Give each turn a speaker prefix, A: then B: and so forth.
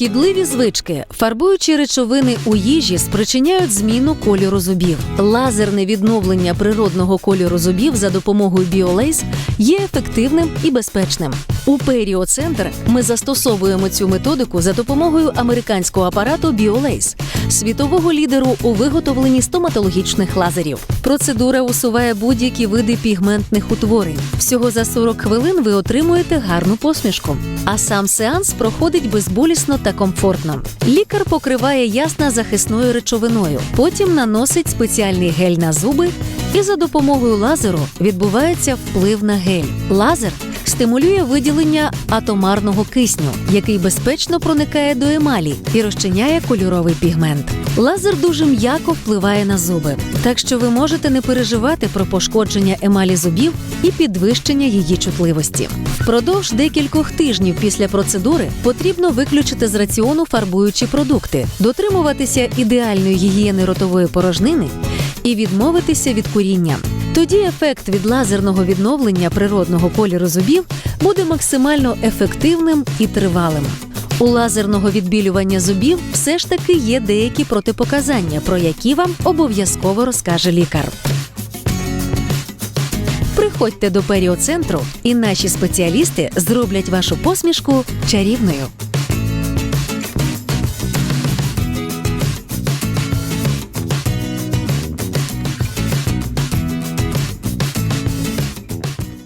A: Шкідливі звички, фарбуючі речовини у їжі спричиняють зміну кольору зубів. Лазерне відновлення природного кольору зубів за допомогою біолейс є ефективним і безпечним. У Періоцентр ми застосовуємо цю методику за допомогою американського апарату Біолейс, світового лідеру у виготовленні стоматологічних лазерів. Процедура усуває будь-які види пігментних утворень. Всього за 40 хвилин ви отримуєте гарну посмішку. А сам сеанс проходить безболісно та комфортно. Лікар покриває ясна захисною речовиною, потім наносить спеціальний гель на зуби, і за допомогою лазеру відбувається вплив на гель. Лазер стимулює виділення атомарного кисню, який безпечно проникає до емалі і розчиняє кольоровий пігмент. Лазер дуже м'яко впливає на зуби, так що ви можете не переживати про пошкодження емалі зубів і підвищення її чутливості. Впродовж декількох тижнів після процедури потрібно виключити з раціону фарбуючі продукти, дотримуватися ідеальної гігієни ротової порожнини і відмовитися від куріння. Тоді ефект від лазерного відновлення природного кольору зубів буде максимально ефективним і тривалим. У лазерного відбілювання зубів все ж таки є деякі протипоказання, про які вам обов'язково розкаже лікар. Приходьте до періоцентру, і наші спеціалісти зроблять вашу посмішку чарівною.